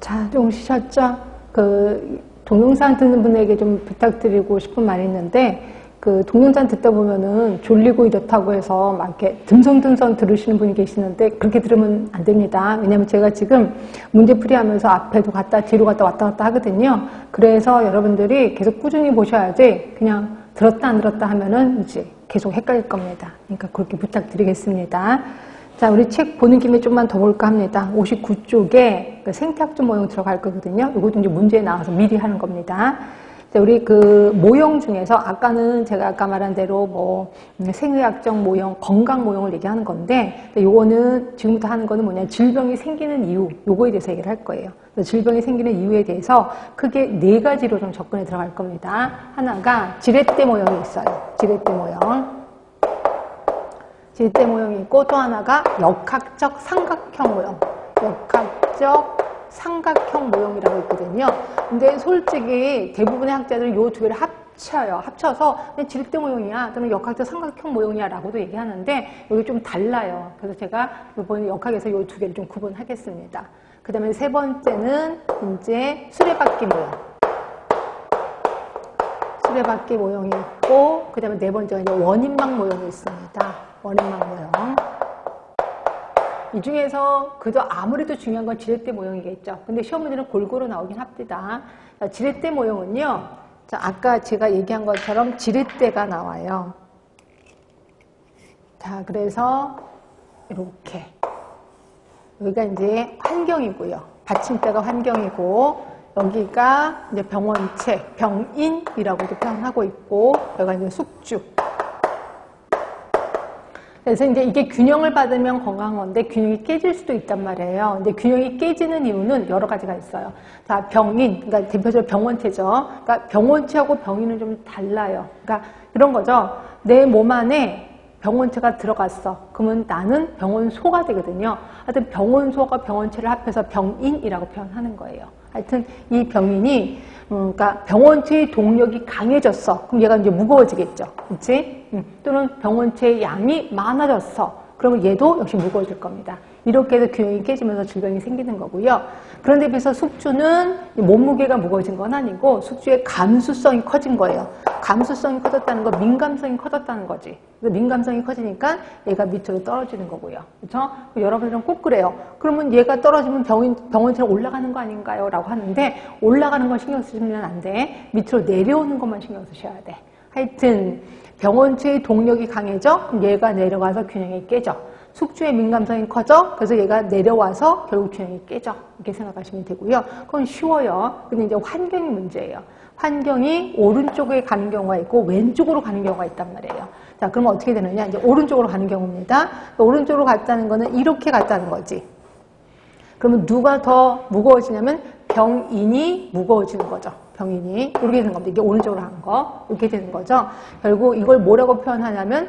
자, 좀 쉬셨죠? 그 동영상 듣는 분에게 좀 부탁드리고 싶은 말이 있는데 그 동영상 듣다 보면은 졸리고 이렇다고 해서 막 이렇게 듬성듬성 들으시는 분이 계시는데 그렇게 들으면 안 됩니다. 왜냐면 제가 지금 문제풀이 하면서 앞에도 갔다 뒤로 갔다 왔다 갔다 하거든요. 그래서 여러분들이 계속 꾸준히 보셔야지 그냥 들었다 안 들었다 하면은 이제 계속 헷갈릴 겁니다. 그러니까 그렇게 부탁드리겠습니다. 자, 우리 책 보는 김에 좀만 더 볼까 합니다. 59쪽에 그 생태학적 모형 들어갈 거거든요. 이것도 이제 문제에 나와서 미리 하는 겁니다. 자, 우리 그 모형 중에서 아까는 제가 아까 말한 대로 뭐 생의학적 모형, 건강 모형을 얘기하는 건데 요거는 지금부터 하는 거는 뭐냐 질병이 생기는 이유 요거에 대해서 얘기를 할 거예요. 질병이 생기는 이유에 대해서 크게 네 가지로 좀 접근해 들어갈 겁니다. 하나가 지렛대 모형이 있어요. 지렛대 모형. 지렛대 모형이 있고 또 하나가 역학적 삼각형 모형. 역학적 삼각형 모형이라고 있거든요. 근데 솔직히 대부분의 학자들은 이 두 개를 합쳐요. 합쳐서 지렛대 모형이야 또는 역학적 삼각형 모형이야 라고도 얘기하는데 여기 좀 달라요. 그래서 제가 이번에 역학에서 이 두 개를 좀 구분하겠습니다. 그 다음에 세 번째는 이제 수레바퀴 모형. 수레바퀴 모형이 있고 그 다음에 네 번째가 원인막 모형이 있습니다. 원인막 모형. 이 중에서 그저 아무래도 중요한 건 지렛대 모형이겠죠. 근데 시험 문제는 골고루 나오긴 합니다. 자, 지렛대 모형은요. 자, 아까 제가 얘기한 것처럼 지렛대가 나와요. 자, 그래서 이렇게 여기가 이제 환경이고요. 받침대가 환경이고 여기가 이제 병원체, 병인이라고도 표현하고 있고 여기가 이제 숙주. 그래서 이제 이게 균형을 받으면 건강한 건데 균형이 깨질 수도 있단 말이에요. 근데 균형이 깨지는 이유는 여러 가지가 있어요. 자, 병인, 그러니까 대표적으로 병원체죠. 그러니까 병원체하고 병인은 좀 달라요. 그러니까 이런 거죠. 내 몸 안에 병원체가 들어갔어. 그러면 나는 병원소가 되거든요. 하여튼 병원소가 병원체를 합해서 병인이라고 표현하는 거예요. 하여튼 이 병인이 음, 그러니까 병원체의 동력이 강해졌어. 그럼 얘가 이제 무거워지겠죠. 그렇지? 음, 또는 병원체의 양이 많아졌어. 그러면 얘도 역시 무거워질 겁니다. 이렇게 해서 균형이 깨지면서 질병이 생기는 거고요. 그런데 비해서 숙주는 몸무게가 무거워진 건 아니고 숙주의 감수성이 커진 거예요. 감수성이 커졌다는 거 민감성이 커졌다는 거지. 민감성이 커지니까 얘가 밑으로 떨어지는 거고요. 그렇죠? 여러분들은 꼭 그래요. 그러면 얘가 떨어지면 병인, 병원처럼 올라가는 거 아닌가요? 라고 하는데 올라가는 건 신경 쓰시면 안 돼. 밑으로 내려오는 것만 신경 쓰셔야 돼. 하여튼 병원체의 동력이 강해져 그럼 얘가 내려가서 균형이 깨져. 숙주의 민감성이 커져. 그래서 얘가 내려와서 결국 균형이 깨져. 이렇게 생각하시면 되고요. 그건 쉬워요. 근데 이제 환경이 문제예요. 환경이 오른쪽에 가는 경우가 있고 왼쪽으로 가는 경우가 있단 말이에요. 자, 그러면 어떻게 되느냐? 이제 오른쪽으로 가는 경우입니다. 오른쪽으로 갔다는 거는 이렇게 갔다는 거지. 그러면 누가 더 무거워지냐면 병인이 무거워지는 거죠. 병인이 이렇게 되는 겁니다. 이게 오른쪽으로 하는 거 이렇게 되는 거죠. 결국 이걸 뭐라고 표현하냐면